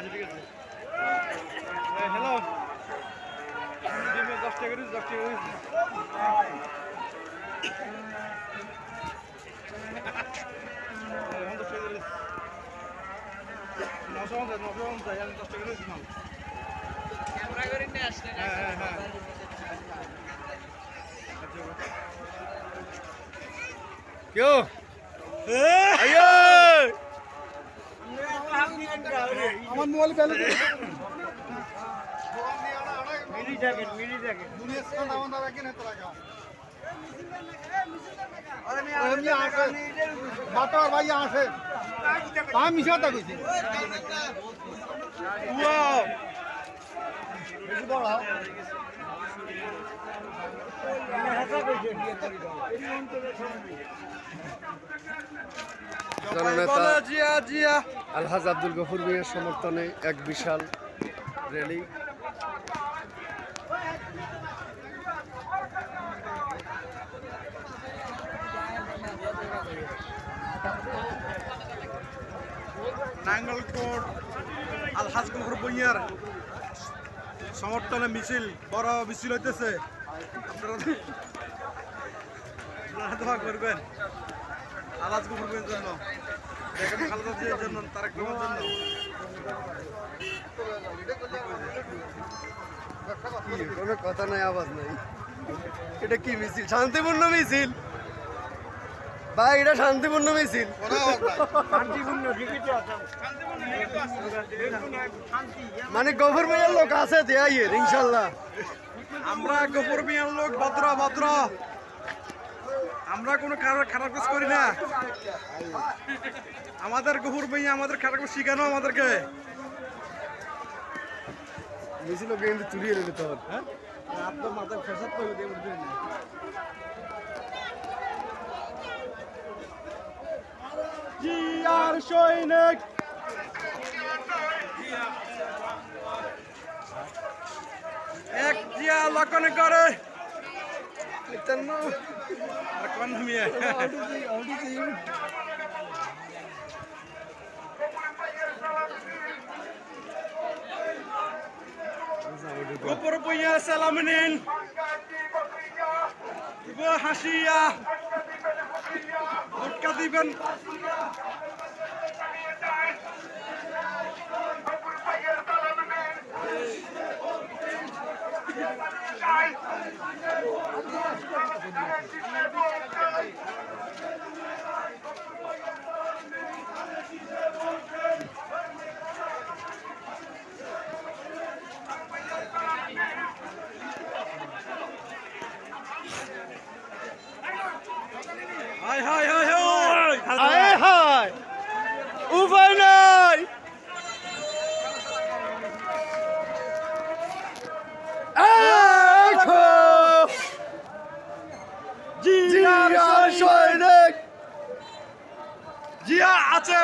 আচ্ছা হ্যালো ডিমে দশ টাকা করিস দশ টাকা নশো পঞ্চাশ নশো পঞ্চাশ আমি দশ টাকা করিস মাল। ক্যামেরা করে নিয়ে আসলেন হ্যাঁ হ্যাঁ হ্যাঁ। কেউ? আইয়ো আমার মোবাইল ব্যালেন্স মিলি জ্যাকেট মিলি জ্যাকেট দুনিয়া সাথে ভাই আসে জননেতা আলহাজ আব্দুল গফুর মিয়ার সমর্থনে এক বিশাল র্যালি। নাঙ্গলকোট আলহাজ গফুর বইয়ার সমর্থনে মিছিল বড় মিছিল হইতেছে। আপনারা দোয়া করবেন। আলহাজ গফর বইয়ের জন্য বেগম খালেদা জিয়ার জন্য তারেক জন্য। কোনো কথা নাই আওয়াজ নাই। এটা কি মিছিল? শান্তিপূর্ণ মিছিল। ভাই এটা শান্তিপূর্ণ মিছিল। মানে গফুর মিয়ার লোক আছে দেয়াইয়ের ইনশাল্লাহ। আমরা গফর মিয়ার লোক ভদ্র ভদ্র। আমরা কোনো খারাপ খারাপ কাজ করি না। আমাদের গফুর মিয়া আমাদের খারাপ কাজ শিখানো আমাদেরকে। মিছিল কিন্তু চুরিয়ে নিতে তোর আপনার মাথায় ফেসাদ করে দিয়ে উঠবে না। জিয়ার সৈনিক। এক জিয়া লক্ষণ করে। আর কোন মিয়া গোপর বইয়া সালাম নিন হাসিয়া ভোটকা দিবেন হাই হাই হাই হাই আয় হায় উপায় নাই এখন জিয়া জিয়া সৈনিক জিয়া আছে